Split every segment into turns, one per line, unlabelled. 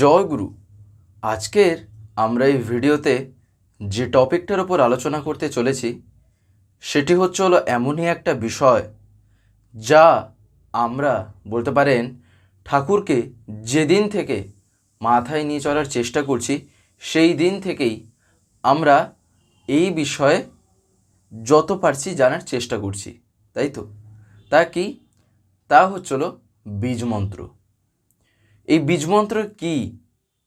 জয় গুরু। আজকের আমরা এই ভিডিওতে যে টপিকটার ওপর আলোচনা করতে চলেছি, সেটি হচ্ছে হলো এমনই একটা বিষয় যা আমরা বলতে পারেন ঠাকুরকে যেদিন থেকে মাথায় নিয়ে চলার চেষ্টা করছি, সেই দিন থেকেই আমরা এই বিষয়ে যত পারছি জানার চেষ্টা করছি, তাই তো? তা কি? তা হচ্ছিল বীজমন্ত্র এই বীজমন্ত্র কি?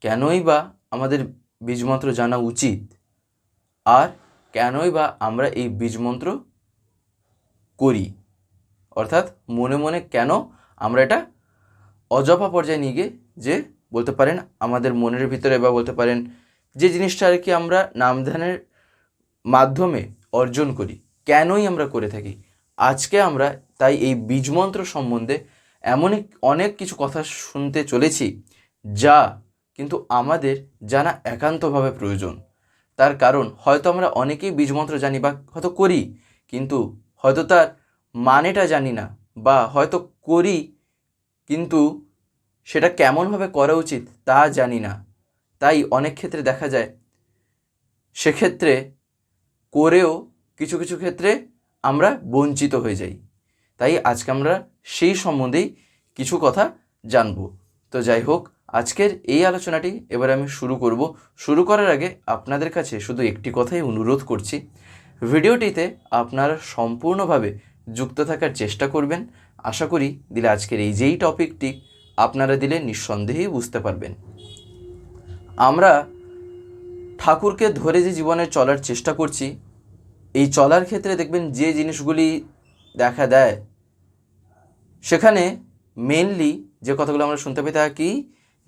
কেনই বা আমাদের বীজমন্ত্র জানা উচিত? আর কেনই বা আমরা এই বীজমন্ত্র করি? অর্থাৎ মনে মনে কেন আমরা এটা অজপা পর্যায়ে নিয়ে গিয়ে যে বলতে পারেন আমাদের মনের ভিতরে বা বলতে পারেন যে জিনিসটা আর কি আমরা নামধানের মাধ্যমে অর্জন করি, কেনই আমরা করে থাকি? আজকে আমরা তাই এই বীজমন্ত্র সম্বন্ধে এমনই অনেক কিছু কথা শুনতে চলেছি যা কিন্তু আমাদের জানা একান্তভাবে প্রয়োজন। তার কারণ, হয়তো আমরা অনেকেই বীজমন্ত্র জানি বা হয়তো করি, কিন্তু হয়তো তার মানেটা জানি না বা হয়তো করি, কিন্তু সেটা কেমনভাবে করা উচিত তা জানি না। তাই অনেক ক্ষেত্রে দেখা যায়, সেক্ষেত্রে করেও কিছু কিছু ক্ষেত্রে আমরা বঞ্চিত হয়ে যাই। তাই আজকে আমরা সেই সম্বন্ধেই কিছু কথা জানব। তো যাই হোক, আজকের এই আলোচনাটি এবার আমি শুরু করব। শুরু করার আগে আপনাদের কাছে শুধু একটি কথাই অনুরোধ করছি। ভিডিওটিতে আপনারা সম্পূর্ণভাবে যুক্ত থাকার চেষ্টা করবেন। আশা করি দিলে আজকের এই যেই টপিকটি আপনারা দিলে নিঃসন্দেহেই বুঝতে পারবেন। আমরা ঠাকুরকে ধরে যে জীবনে চলার চেষ্টা করছি, এই চলার ক্ষেত্রে দেখবেন যে জিনিসগুলি দেখা দেয় সেখানে মেনলি যে কথাগুলো আমরা শুনতে পাই তা কি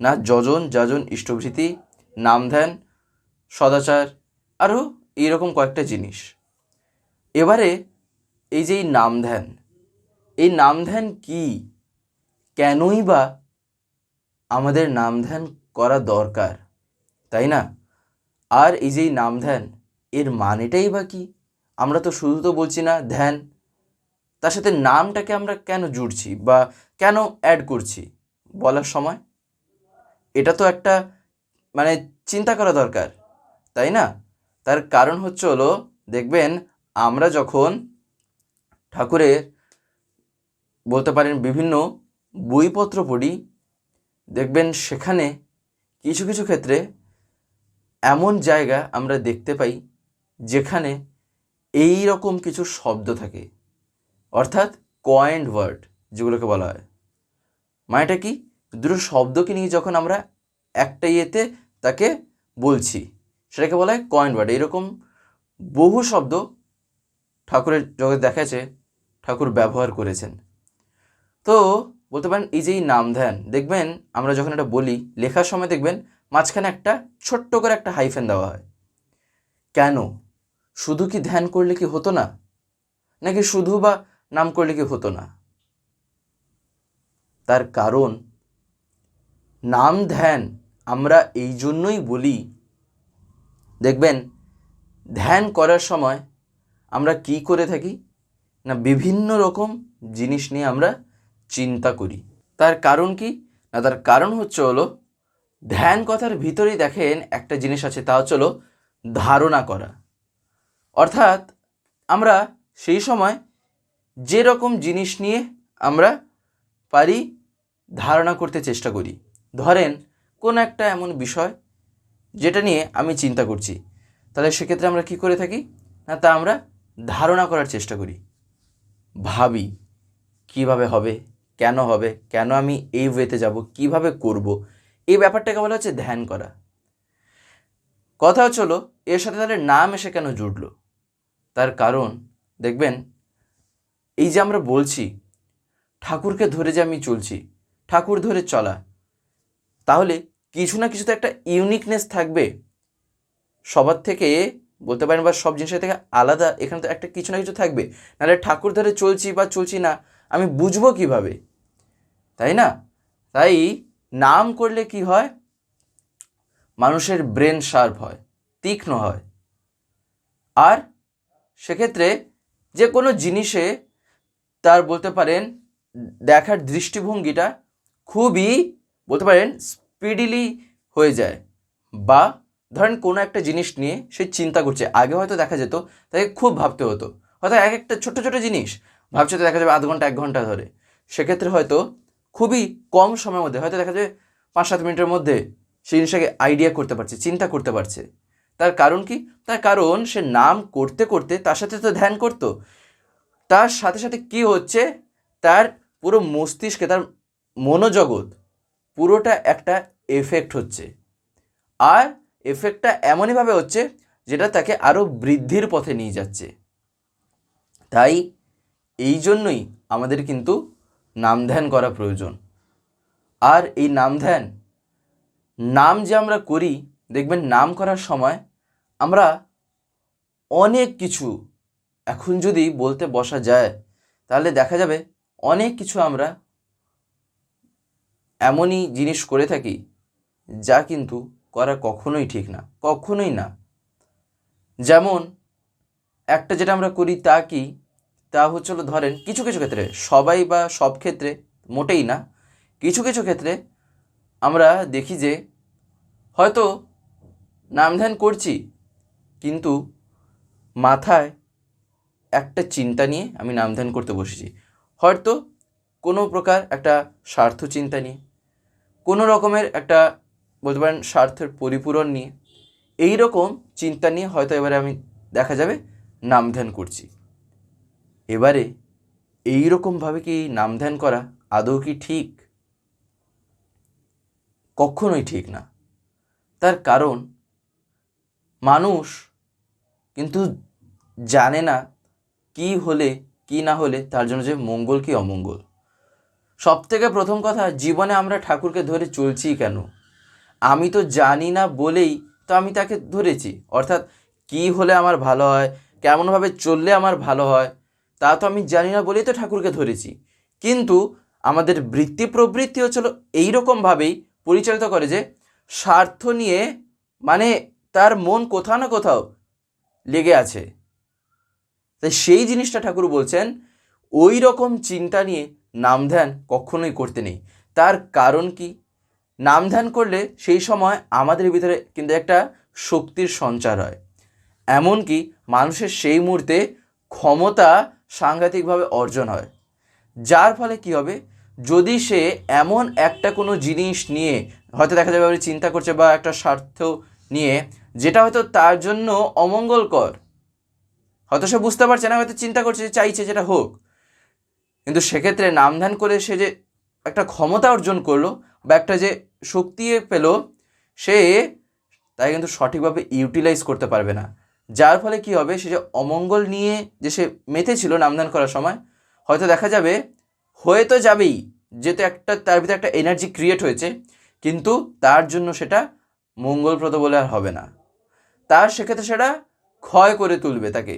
না যজন, যাজন ইষ্টভৃতি নাম ধ্যান, সদাচার আরও এইরকম কয়েকটা জিনিস। এবারে এই যে নাম ধ্যান, এই নাম ধ্যান কী? কেনই বা আমাদের নাম ধ্যান করা দরকার, তাই না? আর এই যে নাম ধ্যান, এর মানেটাই বা কি? আমরা তো শুধু তো বলছি না ধ্যান তার সাথে নামটাকে আমরা কেন জুড়ছি বা কেন অ্যাড করছি বলার সময়? এটা তো একটা মানে চিন্তা করা দরকার, তাই না? তার কারণ হচ্ছে হলো, দেখবেন আমরা যখন ঠাকুরের বলতে পারেন বিভিন্ন বইপত্র পড়ি, দেখবেন সেখানে কিছু কিছু ক্ষেত্রে এমন জায়গা আমরা দেখতে পাই যেখানে এই রকম কিছু শব্দ থাকে। অর্থাৎ কয়েন্ড ওয়ার্ড যেগুলোকে বলা হয়। মানেটা কি? দুটো শব্দকে নিয়ে যখন আমরা একটা ইয়েতে তাকে বলছি, সেটাকে বলা হয় কয়েন্ড ওয়ার্ড এরকম বহু শব্দ ঠাকুরের জগৎ দেখাচ্ছে, ঠাকুর ব্যবহার করেছেন। তো বলতে পারেন, এই যে এই নাম ধ্যান দেখবেন আমরা যখন এটা বলি, লেখার সময় দেখবেন মাঝখানে একটা ছোট্ট করে একটা হাইফেন দেওয়া হয়। কেন? শুধু কি ধ্যান করলে কি হতো না? নাকি শুধু বা নাম করলে কি হতো না? তার কারণ, নাম ধ্যান আমরা এই জন্যই বলি। দেখবেন, ধ্যান করার সময় আমরা কি করে থাকি? না, বিভিন্ন রকম জিনিস নিয়ে আমরা চিন্তা করি। তার কারণ কি? না, তার কারণ হচ্ছে হলো, ধ্যান কথার ভিতরেই দেখেন একটা জিনিস আছে, তা হচ্ছে হলো ধারণা করা। অর্থাৎ, আমরা সেই সময় যে রকম জিনিস নিয়ে আমরা পারি, ধারণা করতে চেষ্টা করি। ধরেন, কোনো একটা এমন বিষয় যেটা নিয়ে আমি চিন্তা করছি, তাহলে সেক্ষেত্রে আমরা কি করে থাকি? না, তা আমরা ধারণা করার চেষ্টা করি। ভাবি, কীভাবে হবে, কেন হবে, কেন আমি এই ওয়েতে যাব, কীভাবে করব? এই ব্যাপারটাকে বলা হচ্ছে ধ্যান করা। কথা হলো, এর সাথে তাহলে নাম এসে কেন জুড়লো তার কারণ, দেখবেন এই যে আমরা বলছি, ঠাকুরকে ধরে যে আমি চলছি, ঠাকুর ধরে চলা, তাহলে কিছু না কিছু তো একটা ইউনিকনেস থাকবে। সবার থেকে বলতে পারেন বা সব জিনিসের থেকে আলাদা এখানে তো একটা কিছু না কিছু থাকবে। নাহলে ঠাকুর ধরে চলছি বা চলছি না, আমি বুঝব কীভাবে? তাই না? তাই নাম করলে কি হয়? মানুষের ব্রেন শার্প হয়, তীক্ষ্ণ হয়। আর সেক্ষেত্রে যে কোনো জিনিসে তার বলতে পারেন, দেখার দৃষ্টিভঙ্গিটা খুবই, বলতে পারেন স্পিডিলি হয়ে যায়। বা ধরেন কোনো একটা জিনিস নিয়ে সে চিন্তা করছে, আগে হয়তো দেখা যেত, তাকে খুব ভাবতে হতো। হয়তো এক একটা ছোট ছোট জিনিস ভাবছে তো দেখা যাবে আধ ঘণ্টা, এক ঘণ্টা ধরে। সেক্ষেত্রে হয়তো খুবই কম সময়ের মধ্যে, হয়তো দেখা যাবে পাঁচ সাত মিনিটের মধ্যে সেই জিনিসটাকে আইডিয়া করতে পারছে, চিন্তা করতে পারছে। তার কারণ কি? তার কারণ সে নাম করতে করতে তার সাথে তো ধ্যান করতো। তার সাথে সাথে কি হচ্ছে? তার পুরো মস্তিষ্কে, তার মনোজগৎ পুরোটা একটা এফেক্ট হচ্ছে। আর এফেক্টটা এমনইভাবে হচ্ছে যেটা তাকে আরও বৃদ্ধির পথে নিয়ে যাচ্ছে। তাই এই জন্যই আমাদের কিন্তু নাম ধ্যান করা প্রয়োজন। আর এই নাম ধ্যান নাম যে আমরা করি, দেখবেন নাম করার সময় আমরা অনেক কিছু এখন যদি বলতে বসা যায়, তাহলে দেখা যাবে অনেক কিছু আমরা এমনই জিনিস করে থাকি যা কিন্তু করা কখনোই ঠিক না, কখনোই না। যেমন একটা যেটা আমরা করি তা কি? তা হচ্ছে হলো ধরেন কিছু কিছু ক্ষেত্রে, সবাই বা সব ক্ষেত্রে মোটেই না, কিছু কিছু ক্ষেত্রে আমরা দেখি যে হয়তো নাম ধ্যান করছি, কিন্তু মাথায় একটা চিন্তা নিয়ে আমি নাম ধ্যান করতে বসেছি। হয়তো কোনো প্রকার একটা স্বার্থ চিন্তা নিয়ে, কোনো রকমের একটা বলতে পারেন স্বার্থের পরিপূরণ নিয়ে, এই রকম চিন্তা নিয়ে হয়তো এবারে আমি দেখা যাবে নাম ধ্যান করছি। এবারে এই রকমভাবে কি নাম ধ্যান করা আদৌ কি ঠিক? কখনোই ঠিক না। তার কারণ, মানুষ কিন্তু জানে না কি হলে, কি না হলে তার জন্য যে মঙ্গল কি অমঙ্গল? সব থেকে প্রথম কথা, জীবনে আমরা ঠাকুরকে ধরে চলছি কেন? আমি তো জানি না বলেই তো আমি তাকে ধরেছি। অর্থাৎ কি হলে আমার ভালো হয়, কেমনভাবে চললে আমার ভালো হয়, তা তো আমি জানি না বলেই তো ঠাকুরকে ধরেছি। কিন্তু আমাদের বৃত্তি প্রবৃত্তি হচ্ছিল এইরকমভাবেই পরিচালিত করে যে, স্বার্থ নিয়ে মানে তার মন কোথাও না কোথাও লেগে আছে। তাই সেই জিনিসটা ঠাকুর বলছেন, ওই রকম চিন্তা নিয়ে নাম ধ্যান কখনোই করতে নেই। তার কারণ কি? নাম ধ্যান করলে সেই সময় আমাদের ভিতরে কিন্তু একটা শক্তির সঞ্চার হয়। এমনকি মানুষের সেই মুহূর্তে ক্ষমতা সাংঘাতিকভাবে অর্জন হয়। যার ফলে কি হবে? যদি সে এমন একটা কোনো জিনিস নিয়ে, হয়তো দেখা যাবে চিন্তা করছে বা একটা স্বার্থ নিয়ে, যেটা হয়তো তার জন্য অমঙ্গলকর হয়তো সে বুঝতে পারছে না, হয়তো চিন্তা করছে যে চাইছে যেটা হোক। কিন্তু সেক্ষেত্রে নাম ধ্যান করে সে যে একটা ক্ষমতা অর্জন করল বা একটা যে শক্তি পেল, সে তাই কিন্তু সঠিকভাবে ইউটিলাইজ করতে পারবে না। যার ফলে কি হবে? সে যে অমঙ্গল নিয়ে যে সে মেতেছিল নামদান করার সময়, হয়তো দেখা যাবে, হয়ে তো যাবেই যেহেতু একটা, তার ভিতরে একটা এনার্জি ক্রিয়েট হয়েছে, কিন্তু তার জন্য সেটা মঙ্গলপ্রদ বলে আর হবে না। তার সেক্ষেত্রে সেটা ক্ষয় করে তুলবে তাকে।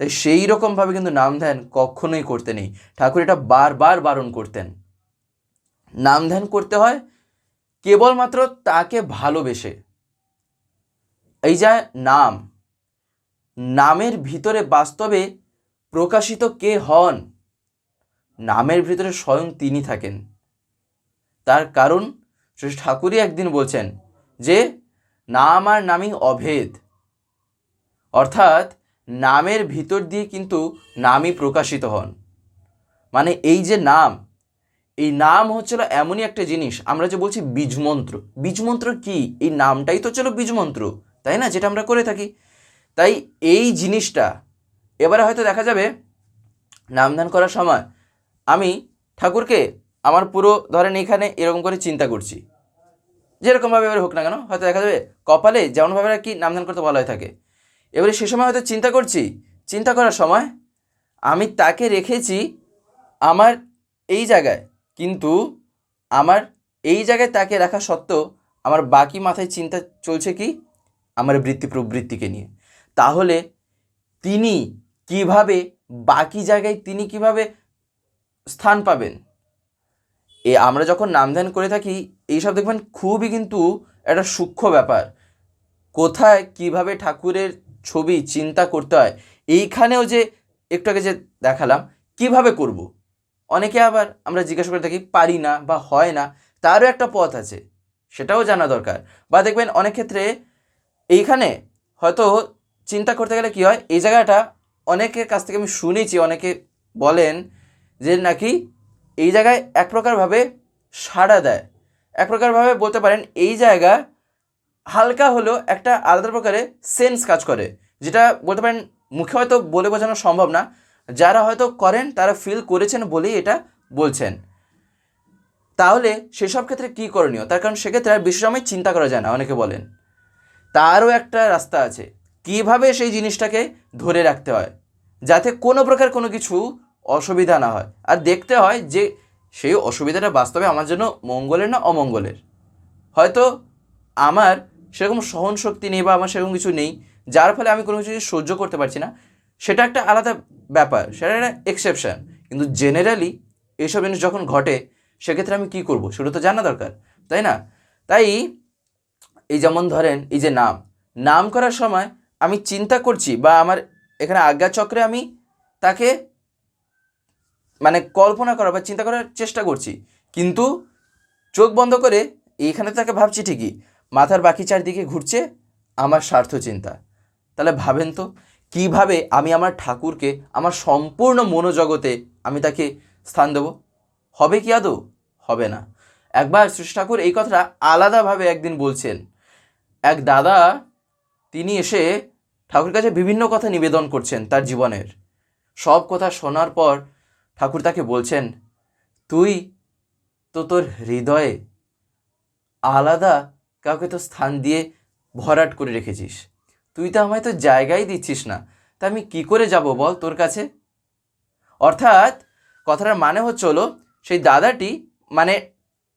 তাই সেই রকমভাবে কিন্তু নাম ধ্যান কখনোই করতে নেই। ঠাকুর এটা বারবার বারণ করতেন। নাম ধ্যান করতে হয় কেবলমাত্র তাকে ভালোবেসে। এই যা নাম, নামের ভিতরে বাস্তবে প্রকাশিত কে হন? নামের ভিতরে স্বয়ং তিনি থাকেন। তার কারণ শ্রী ঠাকুরই একদিন বলছেন যে, নাম আর নামই অভেদ। অর্থাৎ নামের ভিতর দিয়ে কিন্তু নামই প্রকাশিত হন। মানে এই যে নাম, এই নাম হচ্ছিল এমনই একটা জিনিস, আমরা যে বলছি বীজমন্ত্র। বীজমন্ত্র কি? এই নামটাই তো ছিল বীজমন্ত্র, তাই না? যেটা আমরা করে থাকি। তাই এই জিনিসটা, এবারে হয়তো দেখা যাবে নামদান করার সময় আমি ঠাকুরকে আমার পুরো ধরেন এখানে এরকম করে চিন্তা করছি। যেরকমভাবে এবারে হোক না কেন, হয়তো দেখা যাবে কপালে যেমনভাবে আর কি নামদান করতে বলা হয়ে থাকে। এবারে সে সময় হয়তো চিন্তা করছি। চিন্তা করার সময় আমি তাকে রেখেছি আমার এই জায়গায়। কিন্তু আমার এই জায়গায় তাকে রাখা সত্ত্বেও আমার বাকি মাথায় চিন্তা চলছে কি? আমার বৃত্তি প্রবৃত্তিকে নিয়ে। তাহলে তিনি কীভাবে বাকি জায়গায় তিনি কীভাবে স্থান পাবেন? এ আমরা যখন নামধ্যান করে থাকি, এইসব দেখবেন খুবই কিন্তু একটা সূক্ষ্ম ব্যাপার। কোথায় কীভাবে ঠাকুরের ছবি চিন্তা করতে হয়। এইখানেও যে একটু আগে যে দেখালাম, কীভাবে করব। অনেকে আবার আমরা জিজ্ঞাসা করে থাকি, পারি না বা হয় না, তারও একটা পথ আছে, সেটাও জানা দরকার। বা দেখবেন অনেক ক্ষেত্রে এইখানে হয়তো চিন্তা করতে গেলে কি হয়, এই জায়গাটা অনেকের কাছ থেকে আমি শুনেছি, অনেকে বলেন যে নাকি এই জায়গায় এক প্রকারভাবে সাড়া দেয়। এক প্রকারভাবে বলতে পারেন, এই জায়গা হালকা হলেও একটা আলাদা প্রকারে সেন্স কাজ করে, যেটা বলতে পারেন মুখে হয়তো বলে বোঝানো সম্ভব না। যারা হয়তো করেন, তারা ফিল করেছেন বলেই এটা বলছেন। তাহলে সেসব ক্ষেত্রে কী করণীয়? তার কারণ সেক্ষেত্রে আর বেশি সময় চিন্তা করা যায় না, অনেকে বলেন। তারও একটা রাস্তা আছে, কীভাবে সেই জিনিসটাকে ধরে রাখতে হয়, যাতে কোনো প্রকার কোনো কিছু অসুবিধা না হয়। আর দেখতে হয় যে সেই অসুবিধাটা বাস্তবে আমার জন্য মঙ্গলের না অমঙ্গলের। হয়তো আমার সেরকম সহন শক্তি নেই বা আমার সেরকম কিছু নেই, যার ফলে আমি কোনো কিছু সহ্য করতে পারছি না। সেটা একটা আলাদা ব্যাপার, সেটা একটা এক্সেপশন কিন্তু জেনারেলি এইসব জিনিস যখন ঘটে, সেক্ষেত্রে আমি কী করব সেটা তো জানা দরকার, তাই না? তাই এই যেমন ধরেন, এই যে নাম নাম করার সময় আমি চিন্তা করছি বা আমার এখানে আজ্ঞাচক্রে আমি তাকে মানে কল্পনা করা বা চিন্তা করার চেষ্টা করছি। কিন্তু চোখ বন্ধ করে এইখানে তাকে ভাবছি ঠিকই মাথার বাকি চারদিকে ঘুরছে আমার স্বার্থ চিন্তা। তাহলে ভাবেন তো, কীভাবে আমি আমার ঠাকুরকে, আমার সম্পূর্ণ মনোজগতে আমি তাকে স্থান দেব? হবে কি আদৌ? হবে না। একবার শ্রী ঠাকুর এই কথাটা আলাদাভাবে একদিন বলছেন। এক দাদা, তিনি এসে ঠাকুর কাছে বিভিন্ন কথা নিবেদন করছেন তার জীবনের। সব কথা শোনার পর ঠাকুর তাকে বলছেন, তুই তো তোর হৃদয়ে আলাদা কাউকে তো স্থান দিয়ে ভরাট করে রেখেছিস। তুই তো আমায় তো জায়গাই দিচ্ছিস না। তা আমি কি করে যাব বল তোর কাছে? অর্থাৎ কথাটার মানে হচ্ছে হলো, সেই দাদাটি মানে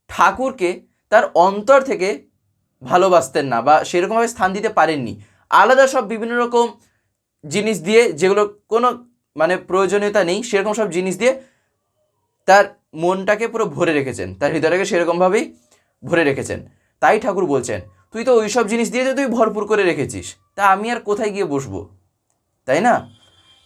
ঠাকুরকে তার অন্তর থেকে ভালোবাসতেন না বা সেরকমভাবে স্থান দিতে পারেননি। আলাদা সব বিভিন্ন রকম জিনিস দিয়ে যেগুলো কোনো মানে প্রয়োজনীয়তা নেই, সেরকম সব জিনিস দিয়ে তার মনটাকে পুরো ভরে রেখেছেন। তার হৃদয়টাকে সেরকমভাবেই ভরে রেখেছেন। তাই ঠাকুর বলছেন, তুই তো ওই সব জিনিস দিয়ে তুই ভরপুর করে রেখেছিস, তা আমি আর কোথায় গিয়ে বসবো? তাই না?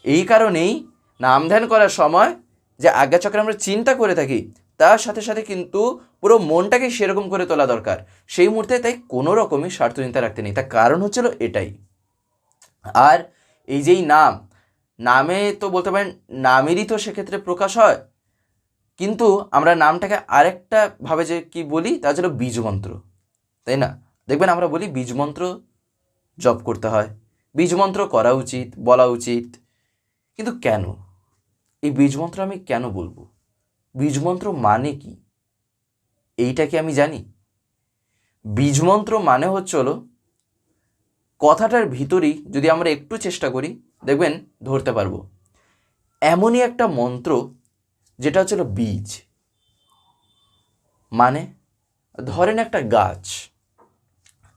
এই কারণেই নাম ধ্যান করার সময় যে আজ্ঞাচক্রে আমরা চিন্তা করে থাকি, তার সাথে সাথে কিন্তু পুরো মনটাকে সেরকম করে তোলা দরকার। সেই মুহূর্তে তাই কোনো রকমই স্বার্থ চিন্তা রাখতে নেই। তার কারণ হচ্ছিল এটাই। আর এই যেই নাম, নামে তো বলতে পারেন নামেরই তো সেক্ষেত্রে প্রকাশ হয়, কিন্তু আমরা নামটাকে আরেকটা ভাবে যে কি বলি, তা হলো বীজমন্ত্র। তাই না? দেখবেন আমরা বলি বীজমন্ত্র জপ করতে হয়। বীজমন্ত্র করা উচিত, বলা উচিত। কিন্তু কেন? এই বীজমন্ত্র আমি কেন বলব? বীজমন্ত্র মানে কি? এইটা কি আমি জানি? বীজমন্ত্র মানে হচ্ছে হলো, কথাটার ভিতরেই যদি আমরা একটু চেষ্টা করি, দেখবেন ধরতে পারব। এমনই একটা মন্ত্র যেটা হচ্ছিল বীজ। মানে ধরেন একটা গাছ।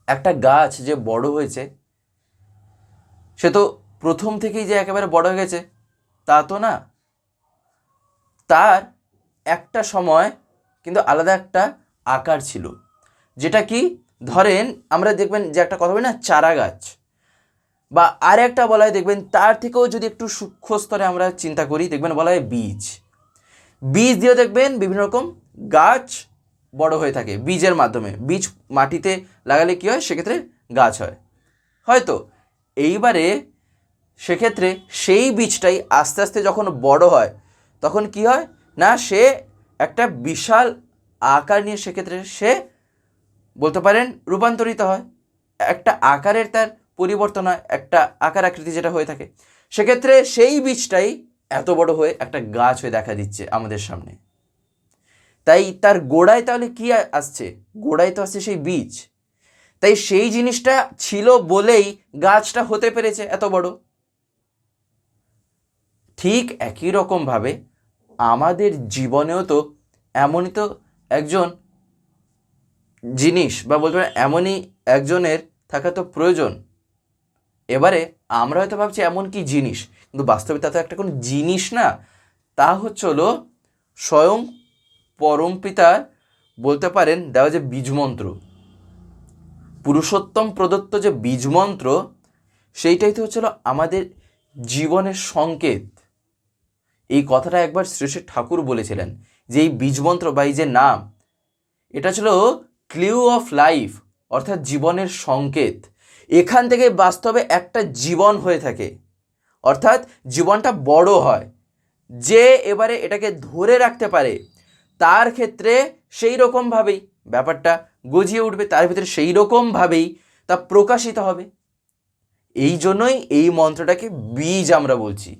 একটা গাছ যে বড় হয়েছে, সে তো প্রথম থেকেই যে একেবারে বড় হয়ে গেছে, তা তো না। তার একটা সময় কিন্তু আলাদা একটা আকার ছিল, যেটা কি, ধরেন আমরা দেখবেন যে একটা কথা বলি না, চারা গাছ, বা আর একটা বলা হয় দেখবেন তার থেকেও যদি একটু সূক্ষ্ম স্তরে আমরা চিন্তা করি, দেখবেন বলা হয় বীজ। বীজ দিয়ে দেখবেন বিভিন্ন রকম গাছ বড় হয়ে থাকে বীজের মাধ্যমে। বীজ মাটিতে লাগালে কী হয়? সেক্ষেত্রে গাছ হয়। হয়তো এইবারে সেক্ষেত্রে সেই বীজটাই আস্তে আস্তে যখন বড় হয়, তখন কি হয়? না, সে একটা বিশাল আকার নিয়ে সেক্ষেত্রে সে বলতে পারেন রূপান্তরিত হয়। একটা আকারের তার পরিবর্তন হয়, একটা আকার আকৃতি যেটা হয়ে থাকে। সেক্ষেত্রে সেই বীজটাই এত বড় হয়ে একটা গাছ হয়ে দেখা দিচ্ছে আমাদের সামনে। তাই তার গোড়ায় তাহলে কি আসছে? গোড়ায় তো আসছে সেই বীজ। তাই সেই জিনিসটা ছিল বলেই গাছটা হতে পেরেছে এত বড়। ঠিক একই রকমভাবে আমাদের জীবনেও তো এমনই তো একজন জিনিস বা বলতে পারেন এমনই একজনের থাকা তো প্রয়োজন। এবারে আমরা হয়তো ভাবছি এমন কি জিনিস? কিন্তু বাস্তবে তা তো একটা কোনো জিনিস না। তা হচ্ছে হলো স্বয়ং পরম পিতা বলতে পারেন, দেওয়া যে বীজমন্ত্র পুরুষোত্তম প্রদত্ত যে বীজমন্ত্র সেইটাই তো হচ্ছিল আমাদের জীবনের সংকেত। এই কথাটা একবার শ্রী শ্রী ঠাকুর বলেছিলেন যে এই বীজমন্ত্র বা এই যে নাম, এটা ছিল ক্লিউ অফ লাইফ, অর্থাৎ জীবনের সংকেত। এখান থেকে বাস্তবে একটা জীবন হয়ে থাকে, অর্থাৎ জীবনটা বড় হয়। যে এবারে এটাকে ধরে রাখতে পারে তার ক্ষেত্রে সেই রকমভাবেই ব্যাপারটা গজিয়ে উঠবে, তার ভিতরে সেই রকমভাবেই তা প্রকাশিত হবে। এই জন্যই এই মন্ত্রটাকে বীজ আমরা বলছি।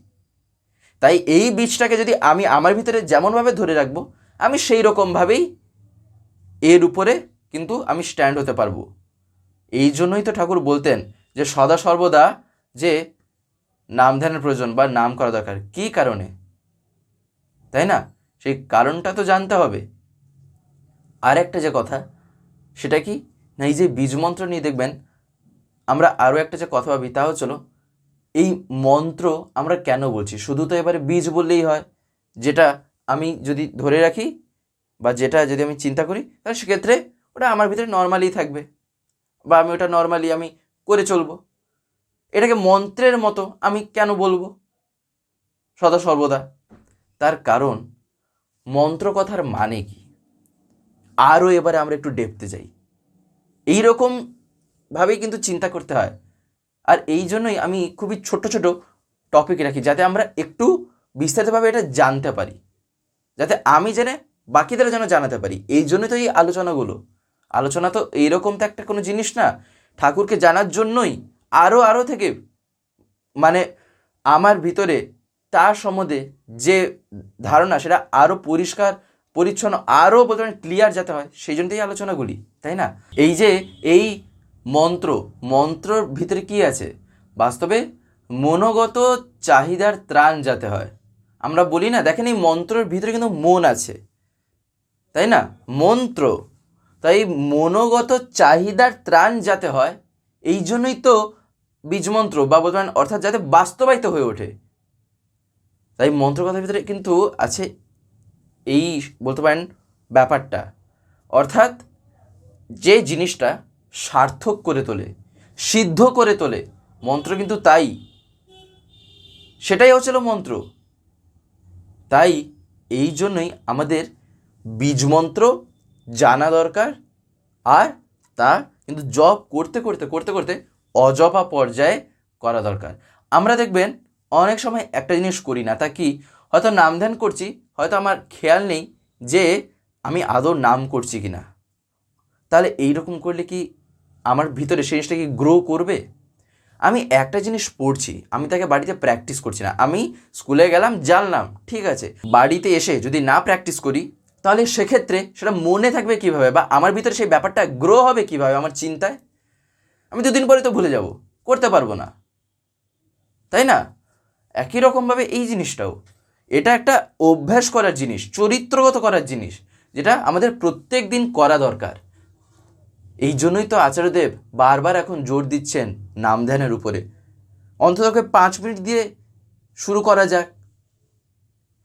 তাই এই বীজটাকে যদি আমি আমার ভিতরে যেমনভাবে ধরে রাখব, আমি সেই রকমভাবেই এর উপরে কিন্তু আমি স্ট্যান্ড হতে পারব। এই জন্যই তো ঠাকুর বলতেন যে সদা সর্বদা যে নাম ধ্যানের প্রয়োজন বা নাম করা দরকার। কী কারণে? তাই না? সেই কারণটা তো জানতে হবে। আর একটা যে কথা, সেটা কি? না, এই যে বীজ মন্ত্র নিয়ে দেখবেন, আমরা আরও একটা যে কথা ভাবি, তা হচ্ছিল এই মন্ত্র আমরা কেন বলছি? শুধু তো এবারে বীজ বললেই হয়। যেটা আমি যদি ধরে রাখি বা যেটা যদি আমি চিন্তা করি, তাহলে সেক্ষেত্রে ওটা আমার ভিতরে নর্মালি থাকবে বা আমি ওটা নর্মালি আমি করে চলবো। এটাকে মন্ত্রের মতো আমি কেন বলব? সদা সর্বদা। তার কারণ মন্ত্র কথার মানে কি? আরও এবারে আমরা একটু ডেপতে যাই। এইরকম ভাবেই কিন্তু চিন্তা করতে হয়। আর এই জন্যই আমি খুবই ছোট ছোট টপিক রাখি, যাতে আমরা একটু বিস্তারিতভাবে এটা জানতে পারি। যাতে আমি জেনে বাকিদেরও যেন জানাতে পারি। এই জন্যই তো এই আলোচনাগুলো। আলোচনা তো এইরকম তো একটা কোনো জিনিস না। ঠাকুরকে জানার জন্যই আরও আরও থেকে মানে আমার ভিতরে তার সম্বন্ধে যে ধারণা সেটা আরও পরিষ্কার, পরিচ্ছন্ন আরও বলতে ক্লিয়ার যাতে হয়, সেই জন্যই আলোচনাগুলি, তাই না? এই যে এই মন্ত্র, মন্ত্রর ভিতরে কি আছে? বাস্তবে মনোগত চাহিদার ত্রাণ যাতে হয়। আমরা বলি না, দেখেন এই মন্ত্রর ভিতরে কিন্তু মন আছে, তাই না? মন্ত্র, তাই মনোগত চাহিদার ত্রাণ যাতে হয়, এই জন্যই তো বীজমন্ত্র বা বলতে অর্থাৎ যাতে বাস্তবায়িত হয়ে ওঠে। তাই মন্ত্র কথার ভিতরে কিন্তু আছে এই বলতে পারেন ব্যাপারটা। অর্থাৎ যে জিনিসটা সার্থক করে তোলে, সিদ্ধ করে তোলে, মন্ত্র কিন্তু তাই। সেটাই হচ্ছিল মন্ত্র। তাই এই জন্যই আমাদের বীজমন্ত্র জানা দরকার, আর তা কিন্তু জব করতে করতে করতে করতে অজপা পর্যায়ে করা দরকার। আমরা দেখবেন অনেক সময় একটা জিনিস করি না, তা কি? হয়তো নাম ধ্যান করছি, হয়তো আমার খেয়াল নেই যে আমি আদৌ নাম করছি কি না তাহলে এইরকম করলে কি আমার ভিতরে সেই জিনিসটা কি গ্রো করবে? আমি একটা জিনিস পড়ছি, আমি তাকে বাড়িতে প্র্যাকটিস করছি না। আমি স্কুলে গেলাম, জানলাম, ঠিক আছে। বাড়িতে এসে যদি না প্র্যাকটিস করি, তাহলে সেক্ষেত্রে সেটা মনে থাকবে কীভাবে বা আমার ভিতরে সেই ব্যাপারটা গ্রো হবে কীভাবে আমার চিন্তায়? আমি দুদিন পরে তো ভুলে যাব, করতে পারব না। তাই না? একই রকমভাবে এই জিনিসটাও। এটা একটা অভ্যাস করার জিনিস, চরিত্রগত করার জিনিস, যেটা আমাদের প্রত্যেক দিন করা দরকার। এই জন্যই তো আচার্যদেব বারবার এখন জোর দিচ্ছেন নাম ধ্যানের উপরে অন্ততকে পাঁচ মিনিট দিয়ে শুরু করা যাক।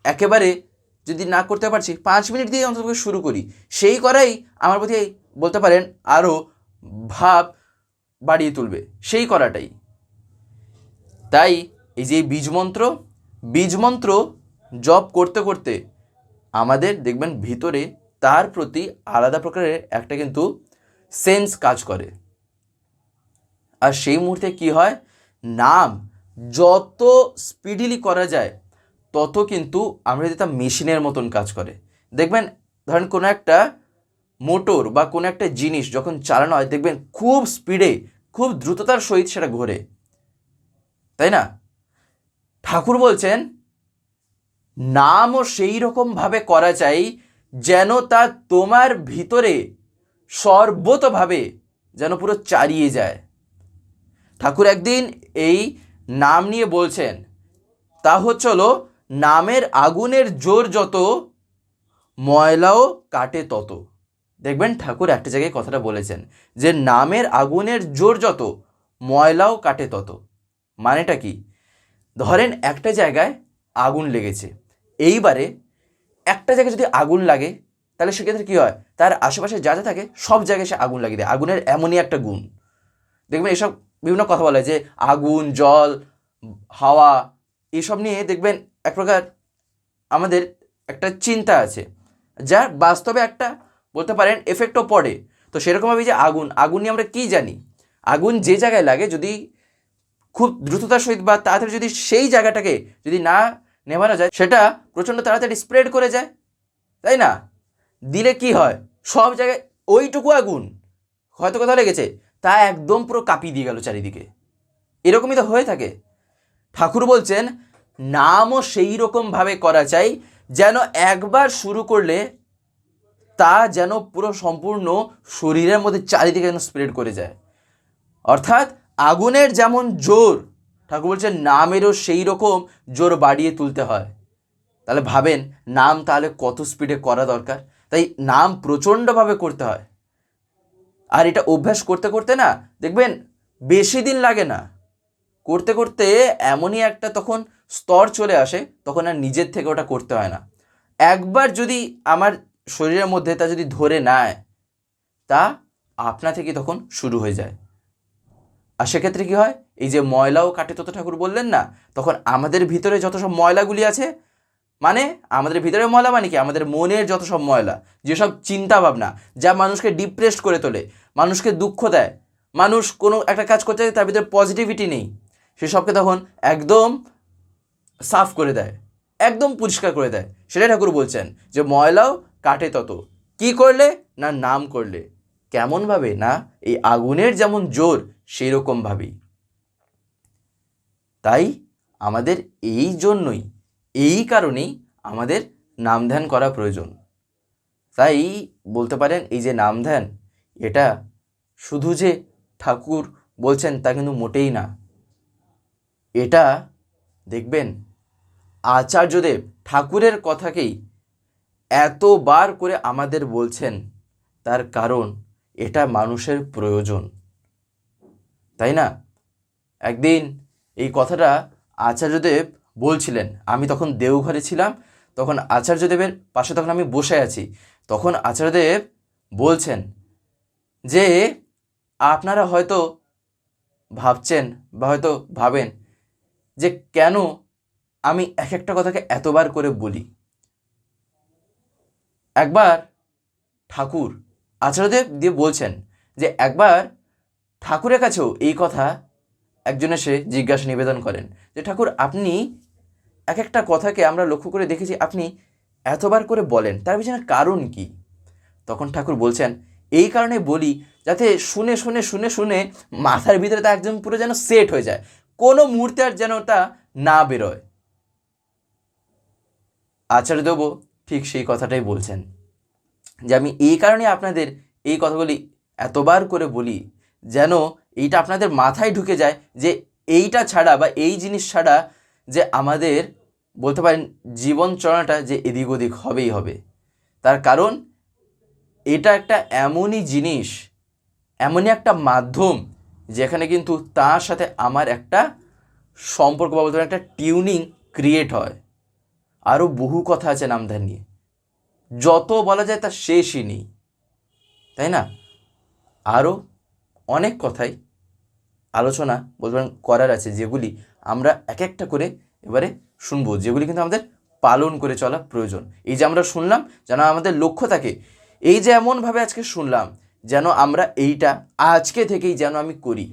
একেবারে যদি না করতে পারছি, পাঁচ মিনিট দিয়ে অন্তত শুরু করি। সেই করাই আমার প্রতি বলতে পারেন আরও ভাব বাড়িয়ে তুলবে। সেই করাটাই। তাই এই যে বীজমন্ত্র বীজমন্ত্র জপ করতে করতে আমাদের দেখবেন ভিতরে তার প্রতি আলাদা প্রকারের একটা কিন্তু সেন্স কাজ করে। আর সেই মুহূর্তে কি হয়? নাম যত স্পিডিলি করা যায়, তত কিন্তু আমরা যদি তা মেশিনের মতন কাজ করে। দেখবেন, ধরেন কোনো একটা মোটর বা কোনো একটা জিনিস যখন চালানো হয়, দেখবেন খুব স্পিডে খুব দ্রুততার সহিত সেটা ঘোরে। তাই না? ঠাকুর বলছেন, নামও সেই রকমভাবে করা চাই যেন তা তোমার ভিতরে সর্বতভাবে যেন পুরো চারিয়ে যায়। ঠাকুর একদিন এই নাম নিয়ে বলছেন, তা হচ্ছে হলো নামের আগুনের জোর যত, ময়লাও কাটে তত। দেখবেন ঠাকুর একটা জায়গায় কথাটা বলেছেন যে, নামের আগুনের জোর যত, ময়লাও কাটে তত। মানেটা কি? ধরেন একটা জায়গায় আগুন লেগেছে। এইবারে একটা জায়গায় যদি আগুন লাগে, তাহলে সেক্ষেত্রে কী হয়? তার আশেপাশে যা যা থাকে, সব জায়গায় সে আগুন লাগিয়ে দেয়। আগুনের এমনই একটা গুণ। দেখবেন এসব বিভিন্ন কথা বলে যে আগুন, জল, হাওয়া, এসব নিয়ে দেখবেন এক প্রকার আমাদের একটা চিন্তা আছে। যার বাস্তবে একটা বলতে পারেন এফেক্টও পড়ে। তো তো সেরকমভাবে যে আগুন আগুন নিয়ে আমরা কী জানি? আগুন যে জায়গায় লাগে, যদি খুব দ্রুততার সহিত বা তাড়াতাড়ি যদি সেই জায়গাটাকে যদি না নেভানো যায়, সেটা প্রচণ্ড তাড়াতাড়ি স্প্রেড করে যায়। তাই না? দিলে কি হয়? সব জায়গায় ওইটুকু আগুন হয়তো কোথাও লেগেছে, তা একদম পুরো কাঁপিয়ে দিয়ে গেল চারিদিকে। এরকমই তো হয়ে থাকে। ঠাকুর বলছেন, নামও সেই রকমভাবে করা চাই যেন একবার শুরু করলে তা যেন পুরো সম্পূর্ণ শরীরের মধ্যে চারিদিকে যেন স্প্রেড করে যায়। অর্থাৎ আগুনের যেমন জোর, ঠাকুর বলছেন নামেরও সেই রকম জোর বাড়িয়ে তুলতে হয়। তাহলে ভাবেন, নাম তাহলে কত স্পিডে করা দরকার? তাই নাম প্রচণ্ডভাবে করতে হয়। আর এটা অভ্যাস করতে করতে না, দেখবেন বেশি দিন লাগে না। করতে করতে এমনই একটা তখন স্তর চলে আসে, তখন আর নিজের থেকে ওটা করতে হয় না। একবার যদি আমার শরীরের মধ্যে তা যদি ধরে নেয়, তা আপনা থেকে তখন শুরু হয়ে যায়। আর সেক্ষেত্রে কী হয়? এই যে ময়লাও কাটে তত ঠাকুর বললেন না, তখন আমাদের ভিতরে যত সব ময়লাগুলি আছে মানে আমাদের ভিতরে ময়লা মানে কি? আমাদের মনের যত সব ময়লা, যেসব চিন্তা ভাবনা, যা মানুষকে ডিপ্রেসড করে তোলে, মানুষকে দুঃখ দেয়, মানুষ কোনো একটা কাজ করতে তার ভিতরে পজিটিভিটি নেই সেসবকে তখন একদম সাফ করে দেয়, একদম পরিষ্কার করে দেয়। সেটাই ঠাকুর বলছেন যে ময়লাও কাটে তত। কি করলে না নাম করলে? কেমনভাবে না এই আগুনের যেমন জোর সেই রকমভাবেই তাই আমাদের এই জন্যই, এই কারণেই আমাদের নাম ধ্যান করা প্রয়োজন। তাই বলতে পারেন এই যে নাম ধ্যান এটা শুধু যে ঠাকুর বলছেন তা কিন্তু মোটেই না। এটা দেখবেন আচার্যদেব ঠাকুরের কথাকেই এতবার করে আমাদের বলছেন, তার কারণ এটা মানুষের প্রয়োজন। তাই না? একদিন এই কথাটা আচার্যদেব বলছিলেন। আমি তখন দেওঘরে ছিলাম, তখন আচার্যদেবের পাশে তখন আমি বসে আছি। তখন আচার্যদেব বলছেন যে, আপনারা হয়তো ভাবছেন বা হয়তো ভাবেন যে, কেন আমি এক একটা কথাকে এতবার করে বলি? একবার ঠাকুর আচার্যদেব দিয়ে বলছেন যে একবার ঠাকুরের কাছেও এই কথা একজন এসে জিজ্ঞাসা নিবেদন করেন যে, ঠাকুর, আপনি এক একটা কথাকে আমরা লক্ষ্য করে দেখেছি, আপনি এতবার করে বলেন, তার পিছনে কারণ কি? তখন ঠাকুর বলছেন, এই কারণে বলি, যাতে শুনে শুনে শুনে শুনে মাথার ভিতরে তা একদম পুরো যেন সেট হয়ে যায়, কোনো মুহূর্তে আর যেন ওটা না বেরোয়। আচার্যদেব ঠিক সেই কথাটাই বলছেন। যে আমি এই কারণে আপনাদের এই কথাগুলি এতবার করে বলি, যেন এইটা আপনাদের মাথায় ঢুকে যায় যে এইটা ছাড়া বা এই জিনিস ছাড়া যে আমাদের বলতে পারেন জীবন চলাটা যে এদিক ওদিক হবেই হবে। তার কারণ এটা একটা এমনই জিনিস, এমনই একটা মাধ্যম যেখানে কিন্তু তার সাথে আমার একটা সম্পর্ক বা বলতে একটা টিউনিং ক্রিয়েট হয়। আরও বহু কথা আছে নামধান নিয়ে। যত বলা যায় তার শেষই নেই। তাই না? আরও অনেক কথাই আলোচনা বলতে পারেন করার আছে, যেগুলি আমরা এক একটা করে এবারে শুনব, যেগুলি কিন্তু আমাদের পালন করে চলা প্রয়োজন। এই যে আমরা শুনলাম, যেন আমাদের লক্ষ্য থাকে, এই যে এমনভাবে আজকে শুনলাম, যেন আমরা এইটা আজকে থেকেই যেন আমি করি।